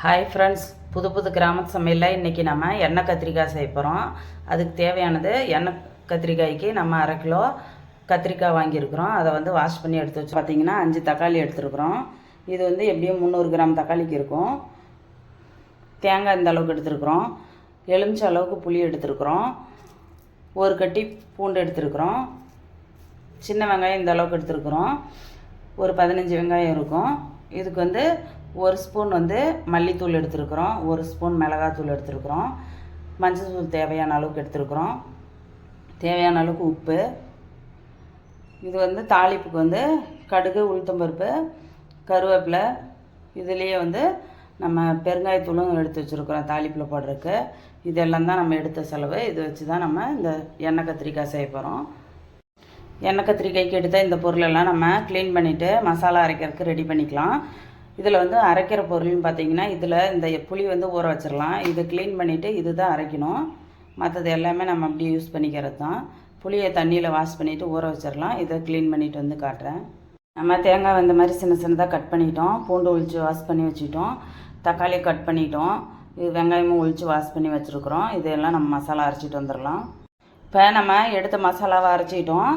Hi friends புது புது கிராம சமையலில் இன்றைக்கி நம்ம எண்ணெய் கத்திரிக்காய் செய்ய போகிறோம் அதுக்கு தேவையானது எண்ணெய் கத்திரிக்காய்க்கு நம்ம அரை கிலோ கத்திரிக்காய் வாங்கியிருக்கிறோம். அதை வந்து வாஷ் பண்ணி எடுத்து வச்சு பார்த்தீங்கன்னா அஞ்சு தக்காளி எடுத்துருக்குறோம். இது வந்து எப்படியும் முந்நூறு கிராம் தக்காளிக்கு இருக்கும். தேங்காய் இந்த அளவுக்கு எடுத்துருக்குறோம். எலுமிச்சை அளவுக்கு புளி எடுத்துருக்குறோம். ஒரு கட்டி பூண்டு எடுத்துருக்குறோம். சின்ன வெங்காயம் இந்த அளவுக்கு எடுத்துருக்குறோம். ஒரு பதினஞ்சு வெங்காயம் இருக்கும். இதுக்கு வந்து ஒரு ஸ்பூன் வந்து மல்லித்தூள் எடுத்துருக்குறோம் ஒரு ஸ்பூன் மிளகாத்தூள் எடுத்துருக்குறோம் மஞ்சள் தூள் தேவையான அளவுக்கு எடுத்துருக்குறோம். தேவையான அளவுக்கு உப்பு. இது வந்து தாளிப்புக்கு வந்து கடுகு உளுத்தம்பருப்பு கருவேப்பிலை. இதுலேயே வந்து நம்ம பெருங்காயத்தூளும் எடுத்து வச்சுருக்குறோம் தாளிப்பில் போடுறதுக்கு. இதெல்லாம் தான் நம்ம எடுத்த செலவு. இது வச்சு தான் நம்ம இந்த எண்ணெய் கத்திரிக்காய் செய்ய போகிறோம் எண்ணெய் கத்திரிக்காய்க்கு எடுத்த இந்த பொருளெல்லாம் நம்ம க்ளீன் பண்ணிவிட்டு மசாலா அரைக்கிறதுக்கு ரெடி பண்ணிக்கலாம். இதில் வந்து அரைக்கிற பொருள்னு பார்த்தீங்கன்னா இதில் இந்த புளி வந்து ஊற வச்சிடலாம். இதை க்ளீன் பண்ணிவிட்டு இது தான் அரைக்கணும். மற்றது எல்லாமே நம்ம அப்படியே யூஸ் பண்ணிக்கிறது தான். புளியை தண்ணியில் வாஷ் பண்ணிவிட்டு ஊற வச்சிடலாம். இதை க்ளீன் பண்ணிவிட்டு வந்து காட்டுறேன். நம்ம தேங்காய் இந்த மாதிரி சின்ன சின்னதாக கட் பண்ணிட்டோம். பூண்டு ஒழிச்சு வாஷ் பண்ணி வச்சுட்டோம். தக்காளி கட் பண்ணிட்டோம். இது வெங்காயமும் ஒழிச்சு வாஷ் பண்ணி வச்சுருக்குறோம். இதெல்லாம் நம்ம மசாலா அரைச்சிட்டு வந்துடலாம். இப்போ நம்ம எடுத்த மசாலாவை அரைச்சிட்டோம்.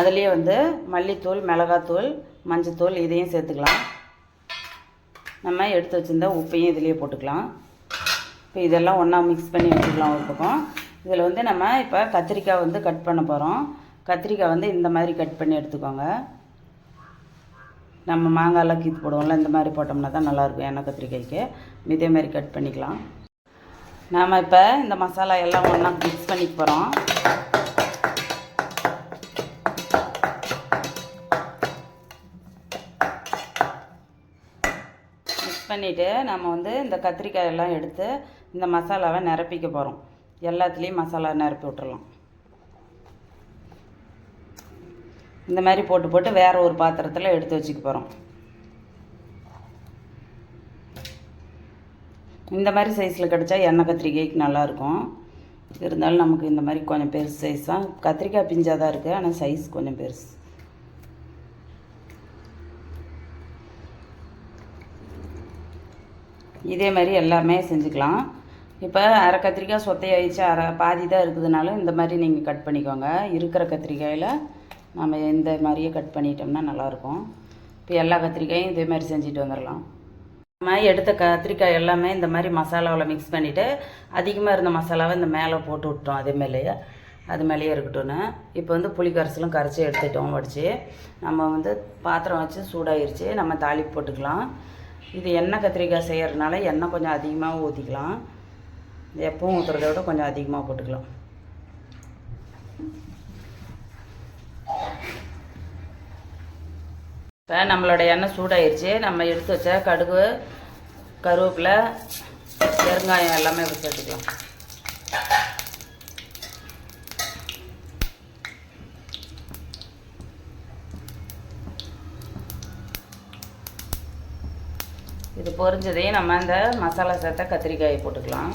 அதுலேயே வந்து மல்லித்தூள் மிளகாத்தூள் மஞ்சத்தூள் இதையும் சேர்த்துக்கலாம். நம்ம எடுத்து வச்சுருந்த உப்பையும் இதிலேயே போட்டுக்கலாம். இப்போ இதெல்லாம் ஒன்றா மிக்ஸ் பண்ணி வச்சுக்கலாம் ஒரு பக்கம். இதில் வந்து நம்ம இப்போ கத்திரிக்காய் வந்து கட் பண்ண போகிறோம் கத்திரிக்காய் வந்து இந்த மாதிரி கட் பண்ணி எடுத்துக்கோங்க. நம்ம மாங்காயெல்லாம் கீத்து போடுவோம்ல இந்த மாதிரி போட்டோம்னா தான் நல்லாயிருக்கும் எண்ணெய் கத்திரிக்காய்க்கு. இதே மாதிரி கட் பண்ணிக்கலாம். நாம் இப்போ இந்த மசாலா எல்லாம் ஒன்றா மிக்ஸ் பண்ணிக்க போகிறோம் பண்ணிவிட்டு நம்ம வந்து இந்த கத்திரிக்காய் எல்லாம் எடுத்து இந்த மசாலாவை நிரப்பிக்க போகிறோம் எல்லாத்துலேயும் மசாலா நிரப்பி விட்டுறலாம். இந்த மாதிரி போட்டு போட்டு வேறு ஒரு பாத்திரத்தில் எடுத்து வச்சுக்க போகிறோம் இந்த மாதிரி சைஸில் கிடச்சா எண்ணெய் கத்திரிக்காய்க்கு நல்லாயிருக்கும் இருந்தாலும் நமக்கு இந்த மாதிரி கொஞ்சம் பெருசு சைஸ் தான் கத்திரிக்காய் பிஞ்சாக தான் இருக்குது ஆனால் சைஸ் கொஞ்சம் பெருசு. இதே மாதிரி எல்லாமே செஞ்சுக்கலாம். இப்போ அரை கத்திரிக்காய் சொத்தையாயிடுச்சு அரை பாதி தான் இருக்குதுனாலும் இந்த மாதிரி நீங்கள் கட் பண்ணிக்கோங்க. இருக்கிற கத்திரிக்காயில் நம்ம இந்த மாதிரியே கட் பண்ணிட்டோம்னா நல்லாயிருக்கும். இப்போ எல்லா கத்திரிக்காயும் இதே மாதிரி செஞ்சுட்டு வந்துடலாம். நம்ம எடுத்த கத்திரிக்காய் எல்லாமே இந்த மாதிரி மசாலாவில் மிக்ஸ் பண்ணிவிட்டு அதிகமாக இருந்த மசாலாவை இந்த மேலே போட்டு விட்டோம் அதே மேலேயே. அது மேலேயே இருக்கட்டும்னு. இப்போ வந்து புளி கரைசலும் கரைச்சி எடுத்துட்டோம். வடித்து நம்ம வந்து பாத்திரம் வச்சு சூடாயிருச்சு. நம்ம தாளிப்பு போட்டுக்கலாம். இது எண்ணெய் கத்திரிக்காய் செய்கிறதுனால எண்ணெய் கொஞ்சம் அதிகமாக ஊற்றிக்கலாம் எப்பவும் ஊற்றுறத விட கொஞ்சம் அதிகமாக போட்டுக்கலாம். இப்போ நம்மளோட எண்ணெய் சூடாயிருச்சு. நம்ம எடுத்து வச்ச கடுகு கருவேப்பிலை பெருங்காயம் எல்லாமே வச்சு சேர்த்துக்கலாம் இது பொரிஞ்சதையும் நம்ம இந்த மசாலா சேர்த்த கத்திரிக்காயை போட்டுக்கலாம்.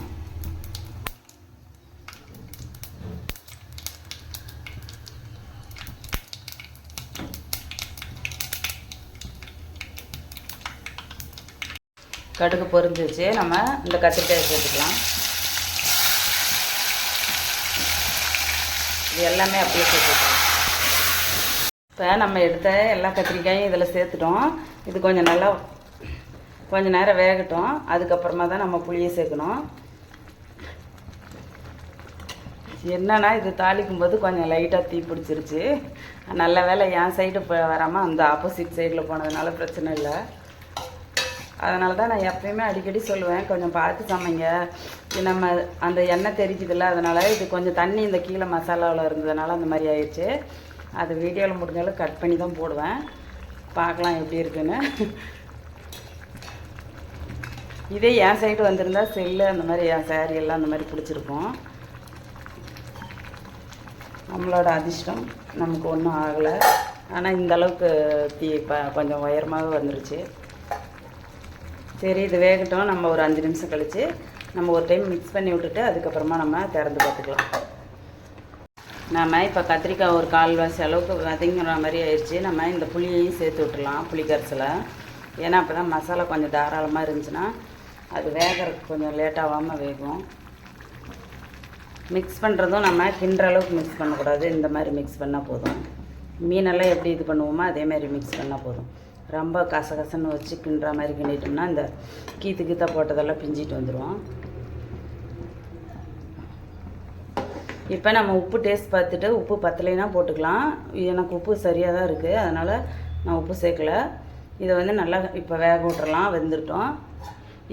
கடுகு பொரிஞ்சிச்சு நம்ம இந்த கத்திரிக்காயை சேர்த்துக்கலாம். இது எல்லாமே அப்படியே சேர்த்துக்கலாம். இப்போ நம்ம எடுத்த எல்லா கத்திரிக்காயும் இதில் சேர்த்துட்டோம். இது கொஞ்சம் நல்லா கொஞ்சம் நேரம் வேகட்டும். அதுக்கப்புறமா தான் நம்ம புளியை சேர்க்கணும். என்னன்னா இது தாளிக்கும் போது கொஞ்சம் லைட்டாக தீ பிடிச்சிருச்சு. நல்ல வேலை என் சைடு இப்போ வராமல் அந்த ஆப்போசிட் சைடில் போனதுனால பிரச்சனை இல்லை. அதனால தான் நான் எப்பயுமே அடிக்கடி சொல்லுவேன் கொஞ்சம் பார்த்து சமைங்க. நம்ம அந்த எண்ணெய் தெரிக்குதுல்ல அதனால் இது கொஞ்சம் தண்ணி இந்த கீழே மசாலாவில் இருந்ததுனால அந்த மாதிரி ஆயிடுச்சு. அது வீடியோவில் முடிஞ்சாலும் கட் பண்ணி தான் போடுவேன். பார்க்கலாம் எப்படி இருக்குன்னு. இதே என் சைடு வந்திருந்தால் செல்லு அந்த மாதிரி என் சேரீ எல்லாம் அந்த மாதிரி பிடிச்சிருப்போம் நம்மளோட அதிர்ஷ்டம் நமக்கு ஒன்றும் ஆகலை. ஆனால் இந்த அளவுக்கு தீ இப்போ கொஞ்சம் உயரமாக வந்துருச்சு. சரி இது வேகட்டும். நம்ம ஒரு அஞ்சு நிமிஷம் கழித்து நம்ம ஒரு டைம் மிக்ஸ் பண்ணி விட்டுட்டு அதுக்கப்புறமா நம்ம திறந்து பார்த்துக்கலாம். நம்ம இப்போ கத்திரிக்காய் ஒரு கால்வாசி அளவுக்கு வதங்குற மாதிரி ஆயிடுச்சு. நம்ம இந்த புளியையும் சேர்த்து விட்டுறலாம் புளி கரைசலை ஏன்னா அப்போ தான் மசாலா கொஞ்சம் தாராளமாக இருந்துச்சுன்னா அது வேகறதுக்கு கொஞ்சம் லேட்டாகாமல் வேகும். மிக்ஸ் பண்ணுறதும் நம்ம கிண்டுற அளவுக்கு மிக்ஸ் பண்ணக்கூடாது. இந்த மாதிரி மிக்ஸ் பண்ணால் போதும். மீனெல்லாம் எப்படி இது பண்ணுவோமோ அதே மாதிரி மிக்ஸ் பண்ணால் போதும். ரொம்ப கசகசன்னு வச்சு கிண்டுற மாதிரி கிண்டிட்டோம்னா இந்த கீத்து கீத்தா போட்டதெல்லாம் பிஞ்சிட்டு வந்துடுவோம் இப்போ நம்ம உப்பு டேஸ்ட் பார்த்துட்டு உப்பு பத்தலைன்னா போட்டுக்கலாம். எனக்கு உப்பு சரியாக தான் இருக்குது அதனால் நான் உப்பு சேர்க்கல. இதை வந்து நல்லா இப்போ வேக விட்டுறலாம். வெந்துட்டோம்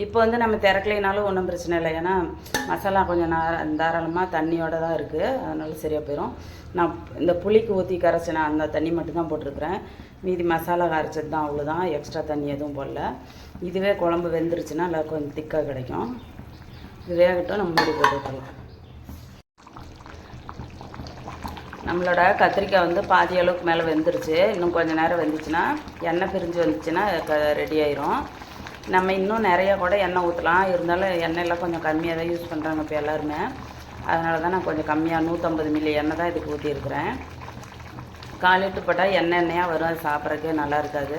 இப்போ வந்து நம்ம திறக்கலைனாலும் ஒன்றும் பிரச்சனை இல்லை. ஏன்னா மசாலா கொஞ்சம் நார தாராளமாக தண்ணியோட தான் இருக்குது அதனால சரியாக போயிடும் நான் இந்த புளிக்கு ஊற்றி கரைச்சின அந்த தண்ணி மட்டும்தான் போட்டிருக்கிறேன். மீதி மசாலா கரைச்சது தான் அவ்வளோதான் எக்ஸ்ட்ரா தண்ணி எதுவும் போடல. இதுவே குழம்பு வெந்துருச்சுன்னா நல்லா கொஞ்சம் திக்காக கிடைக்கும். இது வேகட்டும் நம்ம மூடி போட்டுக்கலாம் நம்மளோட கத்திரிக்காய் வந்து பாதி அளவுக்கு மேலே வெந்துருச்சு. இன்னும் கொஞ்சம் நேரம் வெந்துச்சுன்னா எண்ணெய் பிரிஞ்சு வந்துச்சுன்னா க ரெடி ஆயிரும். நம்ம இன்னும் நிறையா கூட எண்ணெய் ஊற்றலாம் இருந்தாலும் எண்ணெயெல்லாம் கொஞ்சம் கம்மியாக தான் யூஸ் பண்ணுறாங்க இப்போ எல்லாருமே. அதனால தான் நான் கொஞ்சம் கம்மியாக நூற்றம்பது மில்லி எண்ணெய் தான் இதுக்கு ஊற்றிருக்கிறேன் காலிட்டு போட்டால் எண்ணெய் எண்ணெயாக வரும். அது சாப்பிட்றதுக்கே நல்லா இருக்காது.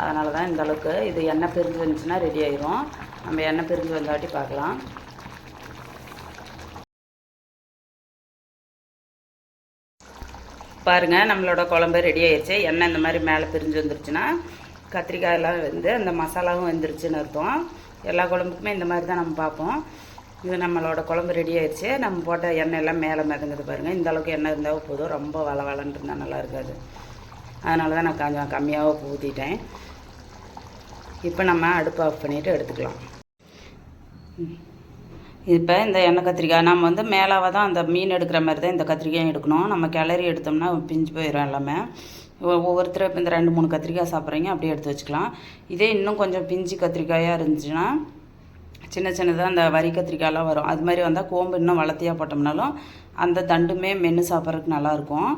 அதனால தான் இந்த அளவுக்கு இது எண்ணெய் பிரிஞ்சு வந்துச்சுன்னா ரெடி ஆயிரும். நம்ம எண்ணெய் பிரிஞ்சு வந்தாட்டி பார்க்கலாம். பாருங்கள் நம்மளோட குழம்பு ரெடி ஆயிடுச்சு எண்ணெய் இந்த மாதிரி மேலே பிரிஞ்சு வந்துருச்சுன்னா கத்திரிக்காய் எல்லாம் வந்து அந்த மசாலாவும் வந்துருச்சுன்னு அர்த்தம். எல்லா குழம்புக்குமே இந்த மாதிரி தான் நம்ம பார்ப்போம். இது நம்மளோட குழம்பு ரெடி ஆயிடுச்சு. நம்ம போட்ட எண்ணெய் எல்லாம் மேலே மிதங்குது பாருங்கள் இந்த அளவுக்கு எண்ணெய் இருந்தால் போதும். ரொம்ப வள வளன்ட்டு இருந்தால் நல்லா இருக்காது. அதனால தான் நான் கொஞ்சம் கம்மியாக ஊற்றிட்டேன் இப்போ நம்ம அடுப்பு ஆஃப் பண்ணிவிட்டு எடுத்துக்கலாம். இப்போ இந்த எண்ணெய் கத்திரிக்காய் நம்ம வந்து மேலாக தான் அந்த மீன் எடுக்கிற மாதிரி தான் இந்த கத்திரிக்காயும் எடுக்கணும். நம்ம கிளறி எடுத்தோம்னா பிஞ்சு போயிடும் எல்லாமே. ஒவ்வொருத்தரும் இப்போ இந்த ரெண்டு மூணு கத்திரிக்காய் சாப்பிட்றீங்க அப்படியே எடுத்து வச்சுக்கலாம். இதே இன்னும் கொஞ்சம் பிஞ்சு கத்திரிக்காயாக இருந்துச்சுன்னா சின்ன சின்னதாக அந்த வரி கத்திரிக்காயெலாம் வரும். அது மாதிரி வந்தால் கோம்பு இன்னும் வளர்த்தியாக போட்டோம்னாலும் அந்த தண்டுமே மென்று சாப்பிட்றதுக்கு நல்லாயிருக்கும்.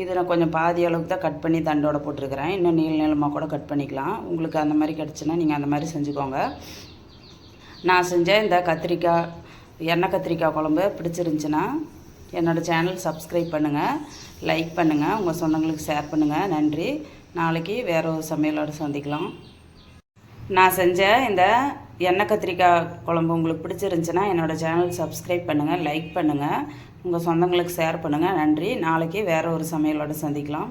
இது நான் கொஞ்சம் பாதி அளவுக்கு தான் கட் பண்ணி தண்டோட போட்டிருக்கிறேன். இன்னும் நீள நீளமாக கூட கட் பண்ணிக்கலாம். உங்களுக்கு அந்த மாதிரி கிடச்சுன்னா நீங்கள் அந்த மாதிரி செஞ்சுக்கோங்க. நான் செஞ்ச இந்த கத்திரிக்காய் எண்ணெய் கத்திரிக்காய் குழம்பு பிடிச்சிருந்துச்சின்னா என்னோடய சேனல் சப்ஸ்கிரைப் பண்ணுங்கள் லைக் பண்ணுங்கள் உங்கள் சொந்தங்களுக்கு ஷேர் பண்ணுங்கள் நன்றி. நாளைக்கு வேறு ஒரு சமையலோடு சந்திக்கலாம். நான் செஞ்ச இந்த எண்ணெய் கத்திரிக்காய் குழம்பு உங்களுக்கு பிடிச்சிருந்துச்சுன்னா என்னோடய சேனல் சப்ஸ்கிரைப் பண்ணுங்கள் லைக் பண்ணுங்கள் உங்கள் சொந்தங்களுக்கு ஷேர் பண்ணுங்கள் நன்றி. நாளைக்கு வேறு ஒரு சமையலோடு சந்திக்கலாம்.